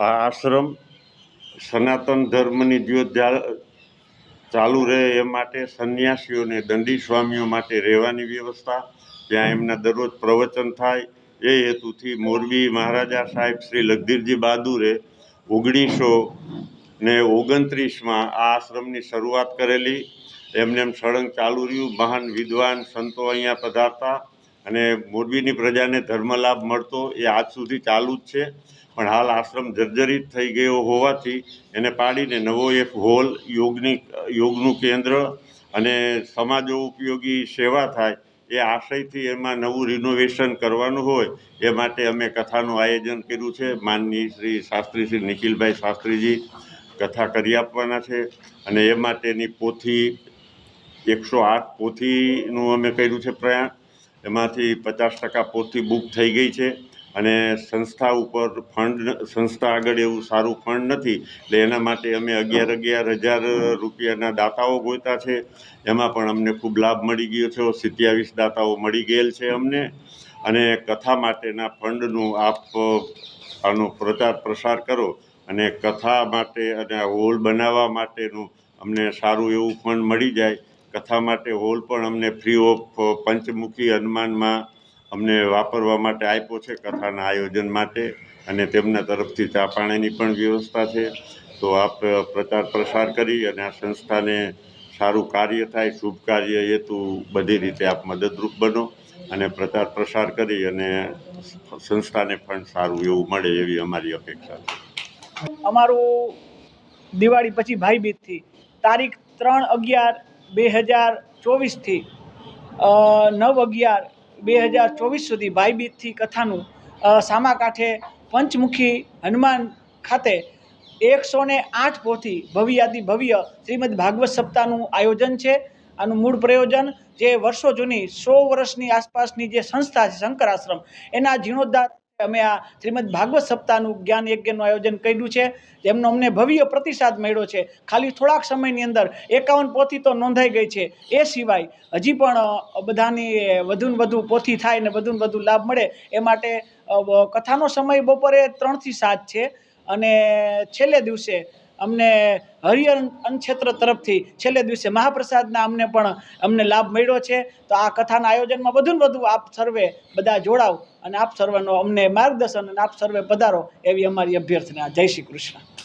આ આશ્રમ સનાતન ધર્મની જ્યોત ચાલુ રહે એ માટે સંન્યાસીઓને દંડી સ્વામીઓ માટે રહેવાની વ્યવસ્થા ત્યાં એમના દરરોજ પ્રવચન થાય, એ હેતુથી મોરબી મહારાજા સાહેબ શ્રી લગધીરજી બહાદુરે ઓગણીસો ને ઓગણત્રીસમાં આ આશ્રમની શરૂઆત કરેલી. એમને એમ સળંગ ચાલુ રહ્યું. મહાન વિદ્વાન સંતો અહીંયા પધારતા. અને મોરબીની પ્રજાને ધર્મલાભ મળતો એ આજ સુધી ચાલુ જ છે. પણ હાલ આશ્રમ જર્જરિત થઈ ગયો હોવાથી એને પાડીને નવો એક હોલ યોગની, યોગનું કેન્દ્ર અને સમાજો ઉપયોગી સેવા થાય એ આશયથી એમાં નવું રિનોવેશન કરવાનું હોય એ માટે અમે કથાનું આયોજન કર્યું છે. માનનીય શ્રી શાસ્ત્રી શ્રી નિખિલભાઈ શાસ્ત્રીજી કથા કરી આપવાના છે અને એ માટેની પોથી, એકસો આઠ પોથીનું અમે કર્યું છે પ્રયાણ એમાંથી પચાસ ટકા પોતથી બુક થઈ ગઈ છે અને સંસ્થા ઉપર ફંડ સંસ્થા આગળ એવું સારું ફંડ નથી, એટલે એના માટે અમે અગિયાર અગિયાર હજાર રૂપિયાના દાતાઓ ગોતા છે. એમાં પણ અમને ખૂબ લાભ મળી ગયો છે, સિત્યાવીસ દાતાઓ મળી ગયેલ છે અમને. અને કથા માટેના ફંડનું આપ, આનો પ્રચાર પ્રસાર કરો અને કથા માટે અને હોલ બનાવવા માટેનું અમને સારું એવું ફંડ મળી જાય. કથા માટે હોલ પણ અમને ફ્રી ઓફ પંચમુખી હનુમાનમાં અમને વાપરવા માટે આપ્યો છે કથાના આયોજન માટે અને તેમના તરફથી ચા પાણીની પણ વ્યવસ્થા છે. તો આપ પ્રચાર પ્રસાર કરી અને આ સંસ્થાને સારું કાર્ય થાય, શુભ કાર્ય હેતુ બધી રીતે આપ મદદરૂપ બનો અને પ્રચાર પ્રસાર કરી અને સંસ્થાને પણ સારું એવું મળે એવી અમારી અપેક્ષા છે. અમારું દિવાળી પછી ભાઈબીજથી તારીખ ત્રણ અગિયાર બે હજાર ચોવીસથી નવ અગિયાર બે હજાર ચોવીસ સુધી ભાઈબીજથી કથાનું સામાકાંઠે પંચમુખી હનુમાન ખાતે એકસો ને આઠ પોથી ભવ્યાતિ ભવ્ય શ્રીમદ ભાગવત સપ્તાહનું આયોજન છે. આનું મૂળ પ્રયોજન જે વર્ષો જૂની સો વર્ષની આસપાસની જે સંસ્થા છે શંકર આશ્રમ એના જીર્ણોદ્ધાર અમે આ શ્રીમદ ભાગવત સપ્તાહનું જ્ઞાન યજ્ઞનું આયોજન કર્યું છે. જેમનો અમને ભવ્ય પ્રતિસાદ મળ્યો છે. ખાલી થોડાક સમયની અંદર એકાવન પોથી તો નોંધાઈ ગઈ છે. એ સિવાય હજી પણ બધાની વધુ ને વધુ પોથી થાય ને વધુ ને વધુ લાભ મળે એ માટે કથાનો સમય બપોરે ત્રણથી સાત છે. અને છેલ્લે દિવસે અમને હરિહર અન્નક્ષેત્ર તરફથી છેલ્લે દિવસે મહાપ્રસાદના અમને પણ અમને લાભ મળ્યો છે. તો આ કથાના આયોજનમાં વધુ ને વધુ આપ સર્વે બધા જોડાવ અને આપ સર્વેનો અમને માર્ગદર્શન અને આપ સર્વે પધારો એવી અમારી અભ્યર્થના. જય શ્રી કૃષ્ણ.